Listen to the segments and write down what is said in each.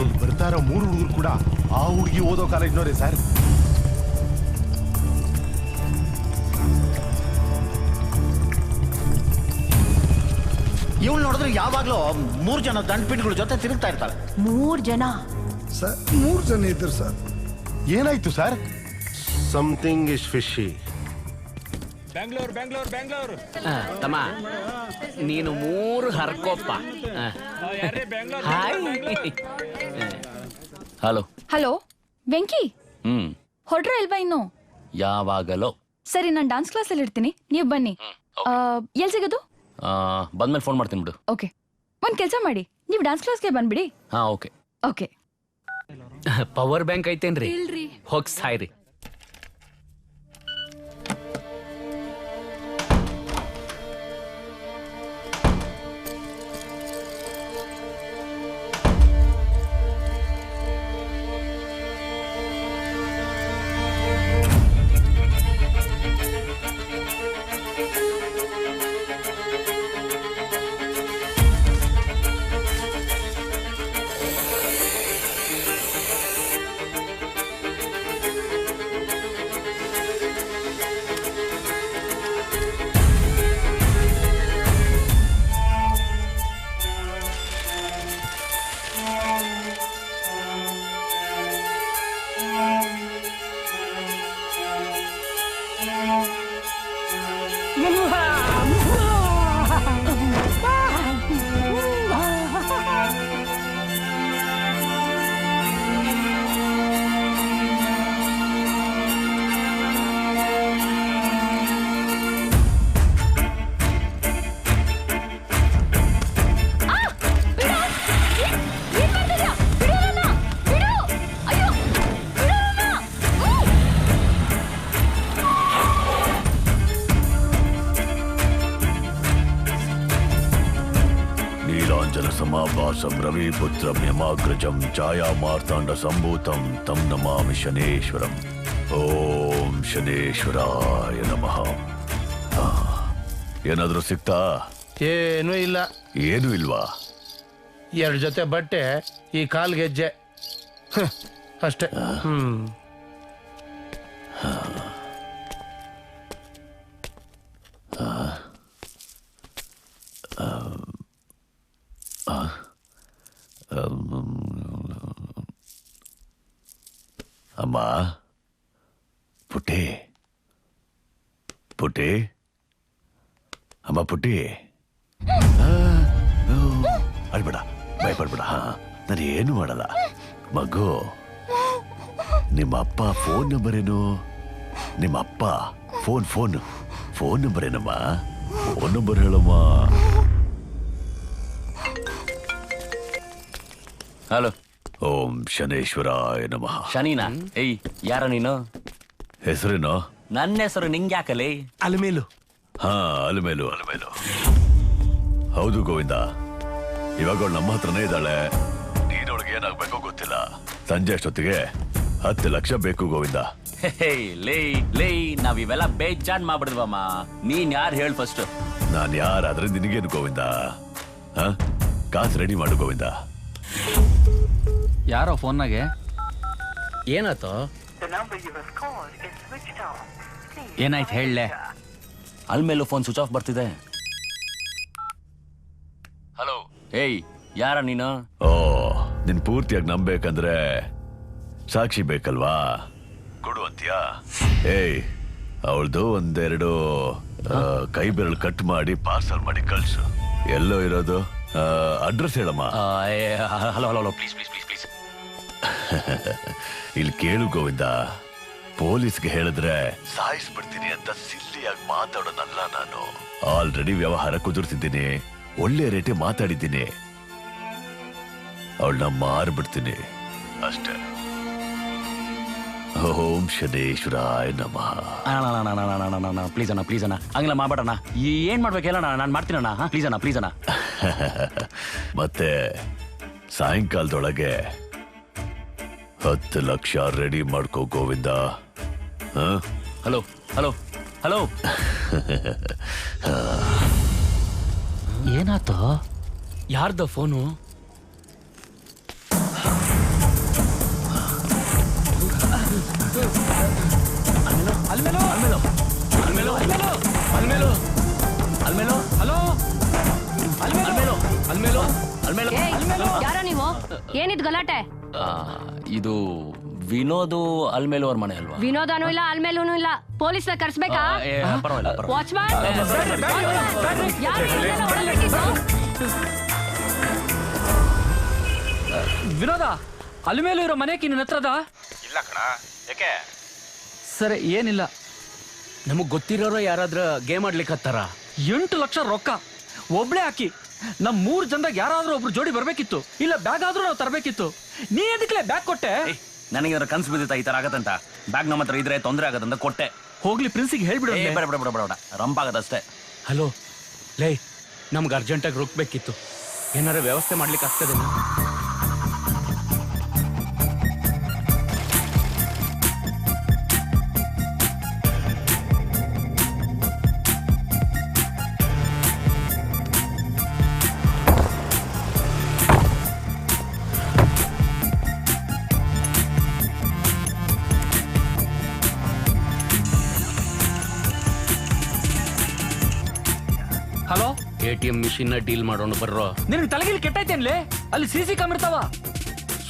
ಅಲ್ಲಿ ಬರ್ತಾ ಇರೋ ಮೂರು ಹುಡುಗರು ಕೂಡ ಆ ಹುಡುಗಿ ಓದೋ ಕಾಲೇಜ್ನವ್ರೆ ಸರ್. ಇವ್ಳು ನೋಡಿದ್ರೆ ಯಾವಾಗ್ಲೂ ಮೂರು ಜನ ದಂಡಪೀಠಗಳ ಜೊತೆ ತಿರುಗ್ತಾ ಇರ್ತಾರೆ. ಮೂರ್ ಜನ? ಸರ್ ಮೂರು ಜನ ಇದ್ರು ಸರ್. ಏನಾಯ್ತು ಸರ್? ಸಮಥಿಂಗ್ ಇಸ್ ಫಿಶಿ ಆ, ತಮ್ಮ ನೀನು ಮೂರು ಹರ್ಕೋಪ್ಪ. ಆ. ಹಾಯ್. ಹಲೋ. ಹಲೋ ವೆಂಕಿ? ಹ್ಮ್. ಹೊಡ್ರ ಇಲ್ವಾ ಇನ್ನು? ಯಾವಾಗಲೋ. ಸರಿ ನಾನು ಡಾನ್ಸ್ ಕ್ಲಾಸಲ್ಲಿ ಇರ್ತೀನಿ. ನೀವು ಬನ್ನಿ. ಎಲ್ ಸಿಗೋದು? ಆ, ಬಂದ್ಮೇಲೆ ಫೋನ್ ಮಾಡ್ತೀನಿ ಬಿಡು. ಓಕೆ. ಒಂದ್ ಕೆಲಸ ಮಾಡಿ. ನೀವು ಡಾನ್ಸ್ ಕ್ಲಾಸ್ಗೆ ಬಂದ್ಬಿಡಿ. ಹಾ ಓಕೆ ಓಕೆ. ಪವರ್ ಬ್ಯಾಂಕ್ ಐತೇನ್ರಿ? ಹೋಗ್ ಸಮಾಭಾಸಂ ರವಿಪುತ್ರಂ ಯಮಾಗ್ರಜಂ ಛಾಯಾ ಮಾರ್ತಾಂಡ ಸಂಭೂತಂ ತಂ ನಮಾಮಿ ಶನೇಶ್ವರಂ. ಓಂ ಶನೇಶ್ವರಾಯ ನಮಃ. ಏನಾದರೂ ಸಿಕ್ತಾ? ಏನೂ ಇಲ್ಲ. ಏನು ಇಲ್ವಾ? ಎರಡು ಜೊತೆ ಬಟ್ಟೆ ಈ ಕಾಲ್ ಗೆಜ್ಜೆ ಹ್ಮ್, ಅಷ್ಟೇ ಹ್ಮ್. ಅಮ್ಮ. ಪುಟ್ಟಿ. ಪುಟ್ಟಿ. ಅಮ್ಮ ಪುಟ್ಟಿ. ಅಳ್ಬೇಡ ಭಯಪಡ್ಬೇಡ, ಹಾ. ನಾನು ಏನು ಮಾಡಲ್ಲ. ಮಗು, ನಿಮ್ಮ ಅಪ್ಪ ಫೋನ್ ನಂಬರ್ ಏನು? ನಿಮ್ಮ ಅಪ್ಪ, ಫೋನ್ ಫೋನ್ ಫೋನ್ ನಂಬರ್ ಏನಮ್ಮ? ಫೋನ್ ನಂಬರ್ ಹೇಳಮ್ಮ. ಹಲೋ. ಓಂ ಶನೇಶ್ವರಾಯ ನಮಃ. ಶನಿನಾ ಏಯ್ ಯಾರ ನೀನು? ಹೆಸರೇನೋ? ನನ್ನ ಹೆಸರು ನಿಂಗ್ಯಾಕಲೆ? ಅಲ್ಮೇಲು. ಹಾ ಅಲ್ಮೇಲು ಅಲಮೇಲು. ಹೌದು ಗೋವಿಂದ ಇವಾಗ ಅವಳು ನಮ್ಮ ಹತ್ರನೇ ಇದ್ದಾಳೆ. ನೀನೊಳಗೆ ಏನಾಗ್ಬೇಕೋ ಗೊತ್ತಿಲ್ಲ. ಸಂಜೆ ಅಷ್ಟೊತ್ತಿಗೆ ಹತ್ತು ಲಕ್ಷ ಬೇಕು ಗೋವಿಂದ. ಹೇ ಲೇ ಲೇ ನಾವ್ ಇವೆಲ್ಲ ಬೇಜಾನ್ ಮಾಡ್ಬಿಡ್ವಮ್ಮ ನೀನ್ ಯಾರು ಹೇಳ್ ಫಸ್ಟ್ ನಾನ್ ಯಾರಾದ್ರೆ ನಿನಗೇನು ಗೋವಿಂದ? ಹಾ? ಕಾಸು ರೆಡಿ ಮಾಡು ಗೋವಿಂದ. ಯಾರೋ ಫೋನ್ನಾಗೆ? ಏನಾಯ್ತು? ಏನಾಯ್ತು ಹೇಳಲೆ? ಅಲ್ಮೇಲೂ ಫೋನ್ ಸ್ವಿಚ್ ಆಫ್ ಬರ್ತಿದೆ. ಹಲೋ. ಏಯ್ ಯಾರ ನೀನು? ಓ ನಿನ್ ಪೂರ್ತಿಯಾಗಿ ನಂಬೇಕಂದ್ರೆ ಸಾಕ್ಷಿ ಬೇಕಲ್ವಾ? ಕೊಡು ಅಂತೀಯಾ? ಏಯ್ ಅವಳ್ದು ಒಂದೆರಡು ಕೈ ಬೆರಳು ಕಟ್ ಮಾಡಿ ಪಾರ್ಸಲ್ ಮಾಡಿ ಕಳ್ಸು. ಎಲ್ಲೋ ಇರೋದು? ಅಡ್ರೆಸ್ ಹೇಳಮ್ಮ. Hello hello hello please please please ಇಲ್ಲಿ ಕೇಳು ಗೋವಿಂದ ಪೊಲೀಸ್ಗೆ ಹೇಳಿದ್ರೆ ಸಾಯಿಸ್ಬಿಡ್ತೀನಿ ಅಂತ ಸಿಲ್ಲಿಯಾಗಿ ಮಾತಾಡೋದಲ್ಲ ನಾನು. ಆಲ್ರೆಡಿ ವ್ಯವಹಾರ ಕುದುರ್ತಿದ್ದೀನಿ ಒಳ್ಳೆ ರೇಟೆ ಮಾತಾಡಿದ್ದೀನಿ. ಅವಳನ್ನ ಮಾರ್ಬಿಡ್ತೀನಿ. ಅಷ್ಟೇ. ಓಂ ಶನೇಶ್ವರಾಯ ನಮಃ. ಪ್ಲೀಸ್ ಅಣ್ಣ ಪ್ಲೀಸ್ ಅಣ್ಣ ಹಂಗಿಲ್ಲ ಮಾಡ್ಬೇಡಣ್ಣ. ಏನ್ ಮಾಡ್ಬೇಕು ಹೇಳಣ್ಣ ನಾನು ಮಾಡ್ತೀನಣ್ಣ ಪ್ಲೀಸ್ ಅಣ್ಣ ಪ್ಲೀಸ್ ಅಣ್ಣ. ಮತ್ತೆ ಸಾಯಂಕಾಲದೊಳಗೆ ಹತ್ತು ಲಕ್ಷ ರೆಡಿ ಮಾಡ್ಕೋ ಗೋವಿಂದ. Hello hello hello. ಏನಾತ ಯಾರ್ದ ಫೋನು? ಅಲ್ಮೇಲೋ ಅಲ್ಮೇಲೋ ಅಲ್ಮೇಲೋ ಹಲೋ. ಏನಿದ್ ಗಲಾಟೆ? ಆ, ಇದು ವಿನೋದು ಅಲ್ಮೇಲೋ ಅವ್ರ ಮನೆ ಅಲ್ವಾ? ವಿನೋದನೂ ಇಲ್ಲ ಅಲ್ಮೇಲೂ ಇಲ್ಲ. ಪೊಲೀಸ್ ಕರ್ಸ್ಬೇಕಾ? ಆ, ಏ, ಪರವಾಗಿಲ್ಲ ಪರವಾಗಿಲ್ಲ. ವಾಚ್ಮ್ಯಾನ್ ಯಾರು ಇವ್ರನ್ನೆಲ್ಲ ಒಳಬಿಟ್ಟಿದ್ದು? ವಿನೋದ ಅಲ್ಲಿ ಮೇಲೂ ಇರೋ ಮನೆಗೆ ನಿನ್ನ ಹತ್ರದ? ಇಲ್ಲ ಕಣ. ಯಾಕೆ? ಸರಿ ಏನಿಲ್ಲ. ನಮಗ್ ಗೊತ್ತಿರೋರು ಯಾರಾದ್ರೂ ಗೇಮ್ ಆಡ್ಲಿಕ್ಕೆ ಹತ್ತಾರ? ಎಂಟು ಲಕ್ಷ ರೊಕ್ಕ. ಒಬ್ಳೆ ಹಾಕಿ. ನಮ್ ಮೂರ್ ಜನದಾಗ ಯಾರಾದ್ರೂ ಒಬ್ರು ಜೋಡಿ ಬರ್ಬೇಕಿತ್ತು ಇಲ್ಲ ಬ್ಯಾಗ್ ಆದ್ರೂ ನಾವು ತರಬೇಕಿತ್ತು. ನೀ ಎದಕ್ಲೆ ಬ್ಯಾಗ್ ಕೊಟ್ಟೆ? ನನಗೆ ಅದ್ರ ಕನ್ಸು ಬಿದ್ದಿತ್ತ ಈ ತರ ಆಗತ್ತಂತ? ಬ್ಯಾಗ್ ನಮ್ಮ ಹತ್ರ ಇದ್ರೆ ತೊಂದರೆ ಆಗತ್ತಂತ ಕೊಟ್ಟೆ. ಹೋಗ್ಲಿ ಪ್ರಿನ್ಸಿಗೆ ಹೇಳ್ಬಿಡು ಏ, ಬೇಡ ಬೇಡ ಬೇಡ ಬೇಡ ರಂಪ್ ಆಗದಷ್ಟೇ ಹಲೋ ಲೇ ನಮ್ಗೆ ಅರ್ಜೆಂಟಾಗಿ ರುಕ್ಬೇಕಿತ್ತು. ಏನಾರ ವ್ಯವಸ್ಥೆ ಮಾಡ್ಲಿಕ್ಕೆ ಆಗ್ತದೇನಾ A T M machine deal ಮಾಡೋಣ ಬರ್ರೋ. ನಿನ್ಗೆ ತಲೆಗಿಲ್ ಕೆಟ್ಟೈತೇನ್ಲೇ? ಅಲ್ಲಿ ಸಿ ಸಿ ಕ್ಯಾಮ್ ಇರ್ತಾವ.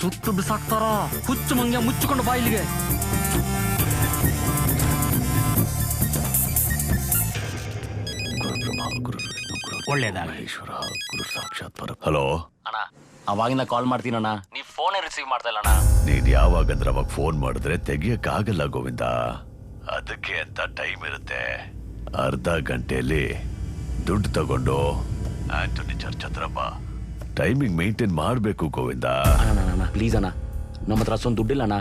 ಸುಟ್ಟು ಬಿಸಾಕ್ತಾರ. ಹುಚ್ಚು ಮಂಗ್ಯ ಮುಚ್ಚಿಕೊಂಡು ಬಾ ಇಲ್ಲಿಗೆ. ಒಳ್ಳೇದಾಗ ಈಶ್ವರ ಗುರು ಸಾಕ್ಷಾತ್ ಪರ ಹಲೋ? ಅಣ್ಣ ಅವಾಗಿಂದ ಕಾಲ್ ಮಾಡ್ತೀನಣ್ಣ ನೀ ಫೋನೇ ರಿಸೀವ್ ಮಾಡ್ತಾ ಇಲ್ಲ ಅಣ್ಣ? ನೀನ್ ಯಾವಾಗಂದ್ರೆ ಅವಾಗ ಫೋನ್ ಮಾಡಿದ್ರೆ ತೆಗಿಯಕ್ಕಾಗಲ್ಲ ಗೋವಿಂದ. ಅದಕ್ಕೆ ಅಂತ ಟೈಮ್ ಇರುತ್ತೆ. ಅರ್ಧ ಗಂಟೆಯಲ್ಲಿ ದುಡ್ಡು ತಗೊಂಡು. ಆಂಟೋನಿ ಚರ್ಚ್ ಹತ್ರಪ್ಪ ಬಾ. ಟೈಮಿಂಗ್ ಮೇಂಟೈನ್ ಮಾಡ್ಬೇಕು ಗೋವಿಂದ. ಅಣ್ಣ ಅಣ್ಣ ಪ್ಲೀಸ್ ಅಣ್ಣ. ನಮ್ಮ ಹತ್ರ ಅಷ್ಟೊಂದು ದುಡ್ಡಿಲ್ಲ ಅಣ್ಣ.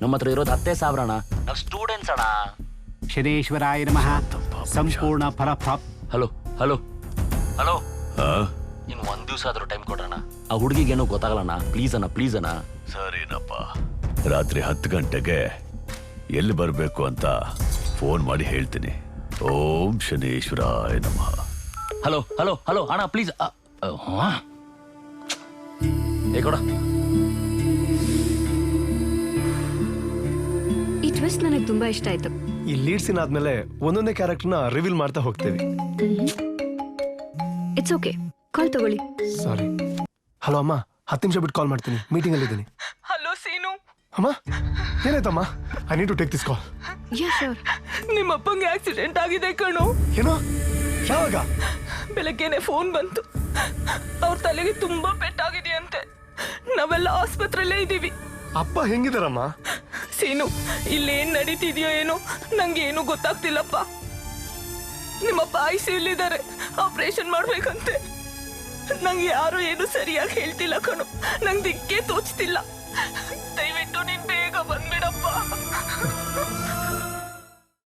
ನಮ್ಮ ಹತ್ರ ಇರೋದು ಹತ್ತೇ ಸಾವಿರ ಅಣ್ಣ. ನಾವು ಸ್ಟೂಡೆಂಟ್ಸ್ ಅಣ್ಣ. ಶನೇಶ್ವರಾಯ ನಮಃ. ಸಂಪೂರ್ಣ ಫಲಪ್ರಾಪ್. Hello hello. ಹಲೋ. ಆ? ಇನ್ನು ಒಂದ್ ದಿವಸ ಆದ್ರೂ ಟೈಮ್ ಕೊಡೋಣ ಆ ಹುಡುಗಿಗೇನೋ ಗೊತ್ತಾಗಲ್ಲಣ್ಣ ಪ್ಲೀಸ್ ಅಣ್ಣ. ಪ್ಲೀಸ್ ಅಣ್ಣ ಸರಿನಪ್ಪ ರಾತ್ರಿ ಹತ್ತು ಗಂಟೆಗೆ ಎಲ್ಲಿ ಬರಬೇಕು ಅಂತ ಫೋನ್ ಮಾಡಿ ಹೇಳ್ತೀನಿ. ಓಂ ಶನೇಶ್ವರಾಯ ನಮಃ. ಹಲೋ ಹಲೋ ಹಲೋ ಅಣ್ಣ ಪ್ಲೀಸ್ ಏ ಕೊಡ. ಈ ಟ್ವಿಸ್ಟ್ ನನಗೆ ತುಂಬಾ ಇಷ್ಟ ಆಯ್ತು. ಈ ಲೀಡ್ ಸೀನ್ ಆದ್ಮೇಲೆ ಒಂದೊಂದೇ ಕ್ಯಾರೆಕ್ಟರ್ನ ರಿವೀಲ್ ಮಾಡ್ತಾ ಹೋಗ್ತೀವಿ. ಇಟ್ಸ್ ಓಕೆ ಕಾಲ್ ತಗೊಳ್ಳಿ. ಸಾರಿ ಹಲೋ ಅಮ್ಮ. ಹತ್ತು ನಿಮಿಷ ಬಿಟ್ಟು ಕಾಲ್ ಮಾಡ್ತೀನಿ. ಮೀಟಿಂಗ್ ಅಲ್ಲಿ ಇದ್ದೀನಿ. ಹಲೋ ಸೀನು. ಅಮ್ಮ ಏನಾಯ್ತಮ್ಮ? I need to take this call yeah sure ನಿಮ್ಮ ಅಪ್ಪಂಗೆ ಆಕ್ಸಿಡೆಂಟ್ ಆಗಿದೆ ಕಣೋ. ಏನೋ? ಯಾವಾಗ? ಬೆಳಗ್ಗೆನೆ ಫೋನ್ ಬಂತು. ಅವ್ರ ತಲೆಗೆ ತುಂಬಾ ಪೆಟ್ಟಾಗಿದೆಯಂತೆ. ನಾವೆಲ್ಲ ಆಸ್ಪತ್ರೆಲ್ಲೇ ಇದ್ದೀವಿ. ಅಪ್ಪ ಹೆಂಗಿದಾರಮ್ಮ? ಸೀನು ಇಲ್ಲೇನ್ ನಡೀತಿದ್ಯೋ ಏನೋ ನಂಗೆ ಏನು ಗೊತ್ತಾಗ್ತಿಲ್ಲಪ್ಪ. ನಿಮ್ಮ ನಿಮ್ಮಪ್ಪ ಎಲ್ಲಿದ್ದಾರೆ? ಆಪರೇಷನ್ ಮಾಡ್ಬೇಕಂತೆ. ನಂಗೆ ಯಾರು ಏನು ಸರಿಯಾಗಿ ಹೇಳ್ತಿಲ್ಲ ಕಣು. ನಂಗೆ ದಿಕ್ಕೇ ತೋಚ್ತಿಲ್ಲ. ದಯವಿಟ್ಟು ನೀನ್ ಬೇಗ ಬಂದ್ಬಿಡಪ್ಪ.